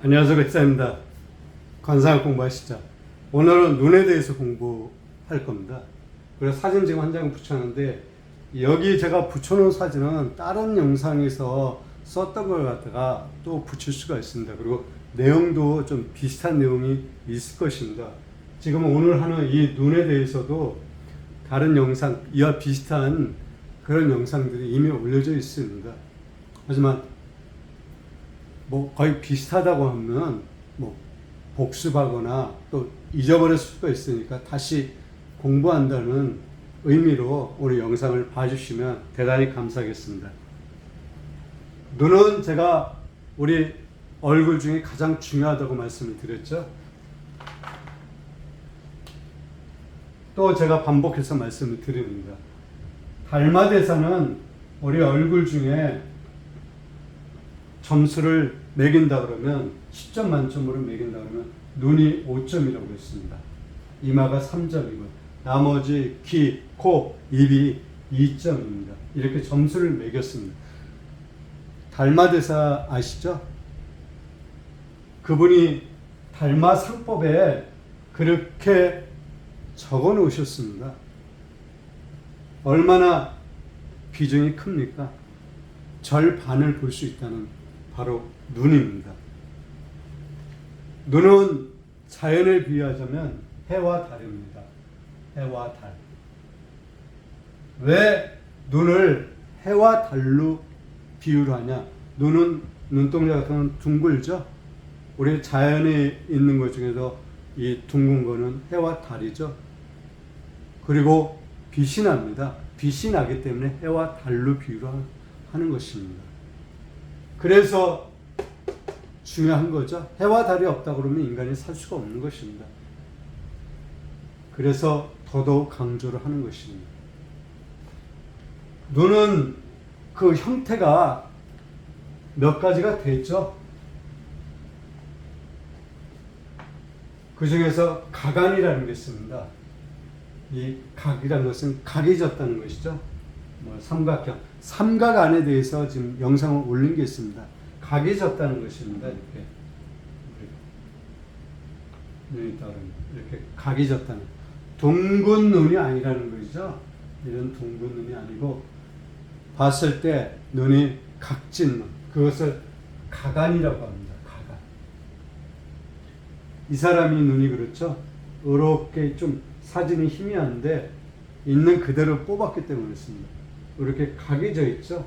안녕하세요 백사입니다. 관상학 공부하시죠. 오늘은 눈에 대해서 공부할 겁니다. 그래서 사진 지금 한 장 붙였는데 여기 제가 붙여놓은 사진은 다른 영상에서 썼던 걸 갖다가 또 붙일 수가 있습니다. 그리고 내용도 좀 비슷한 내용이 있을 것입니다. 지금 오늘 하는 이 눈에 대해서도 다른 영상 이와 비슷한 그런 영상들이 이미 올려져 있습니다. 하지만 뭐 거의 비슷하다고 하면 뭐 복습하거나 또 잊어버릴 수가 있으니까 다시 공부한다는 의미로 오늘 영상을 봐주시면 대단히 감사하겠습니다. 눈은 제가 우리 얼굴 중에 가장 중요하다고 말씀을 드렸죠. 또 제가 반복해서 말씀을 드립니다. 달마 대사는 우리 얼굴 중에 점수를 매긴다 그러면 10점 만점으로 매긴다 그러면 눈이 5점이라고 했습니다. 이마가 3점이고 나머지 귀, 코, 입이 2점입니다. 이렇게 점수를 매겼습니다. 달마대사 아시죠? 그분이 달마 상법에 그렇게 적어 놓으셨습니다. 얼마나 비중이 큽니까? 절반을 볼 수 있다는 바로 눈입니다. 눈은 자연을 비유하자면 해와 달입니다. 해와 달. 왜 눈을 해와 달로 비유를 하냐? 눈은 눈동자 같은 건 둥글죠? 우리 자연에 있는 것 중에서 이 둥근 거는 해와 달이죠. 그리고 빛이 납니다. 빛이 나기 때문에 해와 달로 비유를 하는 것입니다. 그래서 중요한 거죠. 해와 달이 없다 그러면 인간이 살 수가 없는 것입니다. 그래서 더더욱 강조를 하는 것입니다. 눈은 그 형태가 몇 가지가 됐죠. 그 중에서 가관이라는 게 있습니다. 이 각이라는 것은 각이 졌다는 것이죠. 뭐 삼각형, 삼각 안에 대해서 지금 영상을 올린 게 있습니다. 각이 졌다는 것입니다. 이렇게 눈이 따른 이렇게 각이 졌다는 둥근 눈이 아니라는 것이죠. 이런 둥근 눈이 아니고 봤을 때 눈이 각진 눈 그것을 가관이라고 합니다. 가관. 이 사람이 눈이 그렇죠. 어렵게 좀 사진이 희미한데 있는 그대로 뽑았기 때문에 그렇습니다. 이렇게 각이 져 있죠.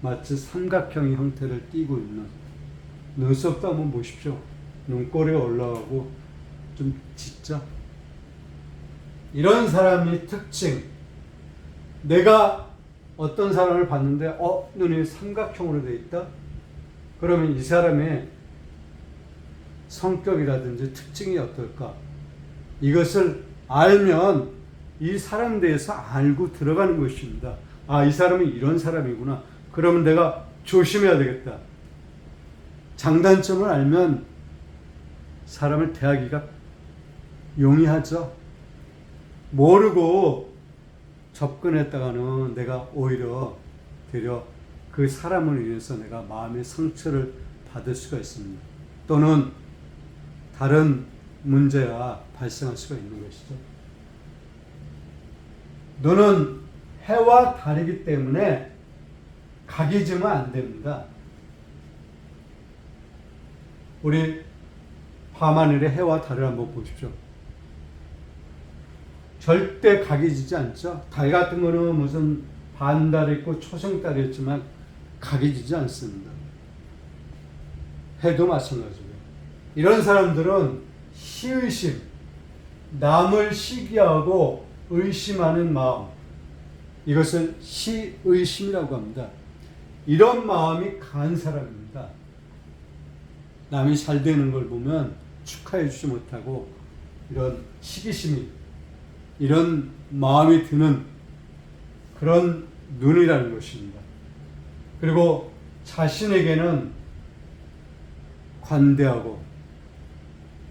마치 삼각형의 형태를 띠고 있는 눈썹도 한번 보십시오. 눈꼬리가 올라가고 좀 짙죠. 이런 사람의 특징. 내가 어떤 사람을 봤는데 어 눈이 삼각형으로 되어 있다. 그러면 이 사람의 성격이라든지 특징이 어떨까? 이것을 알면 이 사람 대해서 알고 들어가는 것입니다. 아, 이 사람이 이런 사람이구나. 그러면 내가 조심해야 되겠다. 장단점을 알면 사람을 대하기가 용이하죠. 모르고 접근했다가는 내가 오히려 되려 그 사람을 인해서 내가 마음의 상처를 받을 수가 있습니다. 또는 다른 문제가 발생할 수가 있는 것이죠. 너는 해와 달이기 때문에 각이 지면 안 됩니다. 우리 밤하늘의 해와 달을 한번 보십시오. 절대 각이 지지 않죠. 달 같은 거는 무슨 반달 있고 초승달이 있지만 각이 지지 않습니다. 해도 마찬가지고요. 이런 사람들은 시의심, 남을 시기하고 의심하는 마음, 이것을 시의심이라고 합니다. 이런 마음이 강한 사람입니다. 남이 잘 되는 걸 보면 축하해 주지 못하고 이런 시기심이 이런 마음이 드는 그런 눈이라는 것입니다. 그리고 자신에게는 관대하고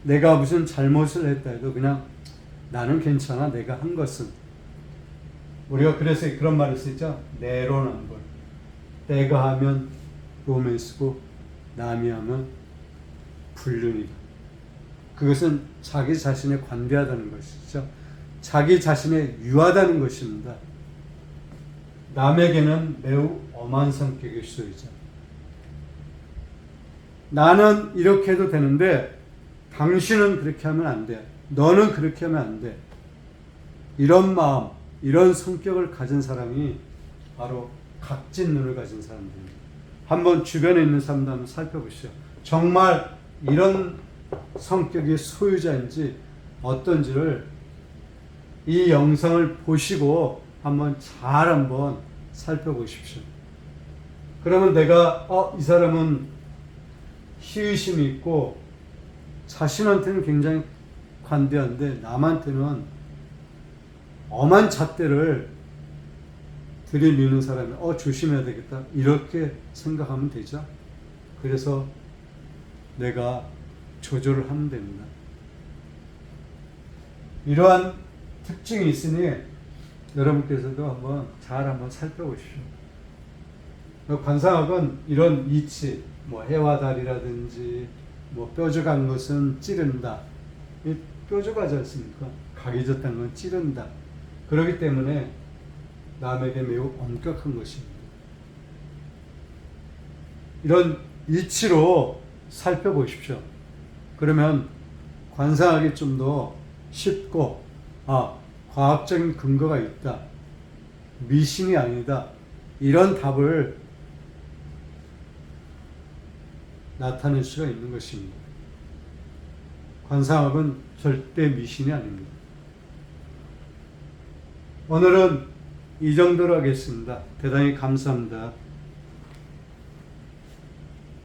내가 무슨 잘못을 했다 해도 그냥 나는 괜찮아 내가 한 것은 우리가 그래서 그런 말을 쓰죠 내로남불 내가 하면 로맨스고 남이 하면 불륜이다. 그것은 자기 자신에 관대하다는 것이죠. 자기 자신에 유하다는 것입니다. 남에게는 매우 엄한 성격일 수 있죠. 나는 이렇게 해도 되는데 당신은 그렇게 하면 안 돼. 너는 그렇게 하면 안 돼. 이런 마음, 이런 성격을 가진 사람이 바로 각진 눈을 가진 사람들입니다. 한번 주변에 있는 사람들 한번 살펴보시죠. 정말 이런 성격의 소유자인지 어떤지를 이 영상을 보시고 한번 잘 한번 살펴보십시오. 그러면 내가 어, 이 사람은 희의심이 있고 자신한테는 굉장히 관대한데 남한테는 엄한 잣대를 들이미는 사람이 어 조심해야 되겠다 이렇게 생각하면 되죠. 그래서 내가 조절을 하면 됩니다. 이러한 특징이 있으니 여러분께서도 한번 잘 한번 살펴보십시오. 관상학은 이런 이치, 뭐 해와 달이라든지 뭐 뾰족한 것은 찌른다. 이 뾰족하지 않습니까? 각이 졌다는 건 찌른다. 그렇기 때문에 남에게 매우 엄격한 것입니다. 이런 이치로 살펴보십시오. 그러면 관상학이 좀더 쉽고, 아, 과학적인 근거가 있다. 미신이 아니다. 이런 답을 나타낼 수가 있는 것입니다. 관상학은 절대 미신이 아닙니다. 오늘은 이 정도로 하겠습니다. 대단히 감사합니다.